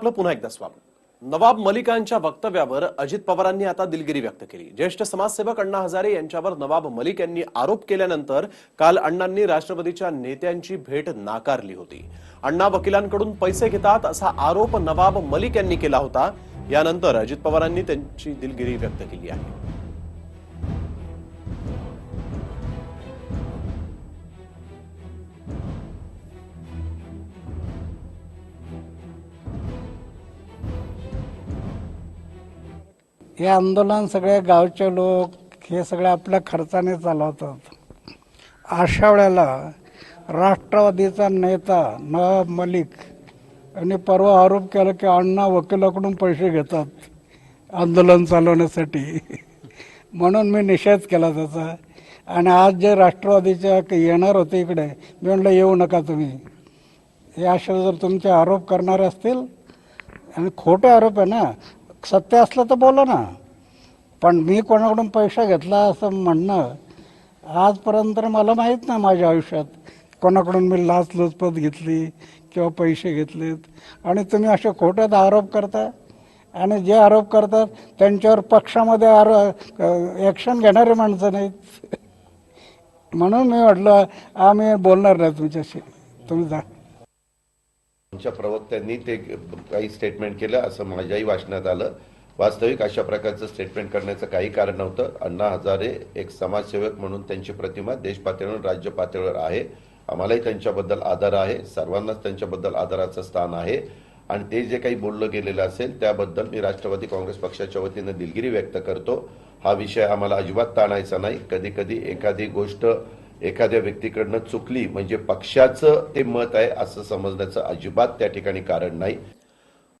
आपलं पुन्हा एकदा स्वागत. नवाब मलिकांच्या वक्तव्यावर अजित पवारांनी आता दिलगिरी व्यक्त केली. ज्येष्ठ समाजसेवक अण्णा हजारे यांच्यावर नवाब मलिक यांनी आरोप केल्यानंतर काल अण्णांनी राष्ट्रवादीच्या नेत्यांची भेट नाकारली होती. अण्णा वकिलांकडून पैसे घेतात असा आरोप नवाब मलिक यांनी केला होता. यानंतर अजित पवारांनी त्यांची दिलगिरी व्यक्त केली आहे. हे आंदोलन सगळे गावचे लोक हे सगळे आपल्या खर्चाने चालवतात. अशा वेळेला राष्ट्रवादीचा नेता नवाब मलिक यांनी परवा आरोप केला की अण्णा वकिलाकडून पैसे घेतात आंदोलन चालवण्यासाठी. म्हणून मी निषेध केला त्याचा. आणि आज जे राष्ट्रवादीच्या येणार होते इकडे मी म्हणलं येऊ नका तुम्ही. हे असे जर तुमचे आरोप करणारे असतील आणि खोटे आरोप आहे ना सत्य असलं तर बोला ना. पण मी कोणाकडून पैसा घेतला असं म्हणणं आजपर्यंत तर मला माहीत नाही माझ्या आयुष्यात. कोणाकडून मी लाचलुचपत घेतली किंवा पैसे घेतलेत. आणि तुम्ही असे खोट्यात आरोप करता? आणि जे आरोप करतात त्यांच्यावर पक्षामध्ये आरो ॲक्शन घेणारे माणसं नाहीत. म्हणून मी म्हटलं आम्ही बोलणार नाही तुमच्याशी. तुम्ही जा. आमच्या प्रवक्त्यांनी ते काही स्टेटमेंट केलं असं माझ्याही वाचण्यात आलं. वास्तविक अशा प्रकारचं स्टेटमेंट करण्याचं काही कारण नव्हतं. अण्णा हजारे एक समाजसेवक म्हणून त्यांची प्रतिमा देश पातळीवर राज्य पातळीवर आहे. आम्हालाही त्यांच्याबद्दल आदर आहे. सर्वांनाच त्यांच्याबद्दल आदराचं स्थान आहे. आणि ते जे काही बोललं गेलेलं असेल त्याबद्दल मी राष्ट्रवादी काँग्रेस पक्षाच्या वतीनं दिलगिरी व्यक्त करतो. हा विषय आम्हाला अजिबात ताणायचा नाही. कधी कधी एखादी गोष्ट एखाद्या व्यक्तीकडनं चुकली म्हणजे पक्षाचं ते मत आहे असं समजण्याचं अजिबात त्या ठिकाणी कारण नाही.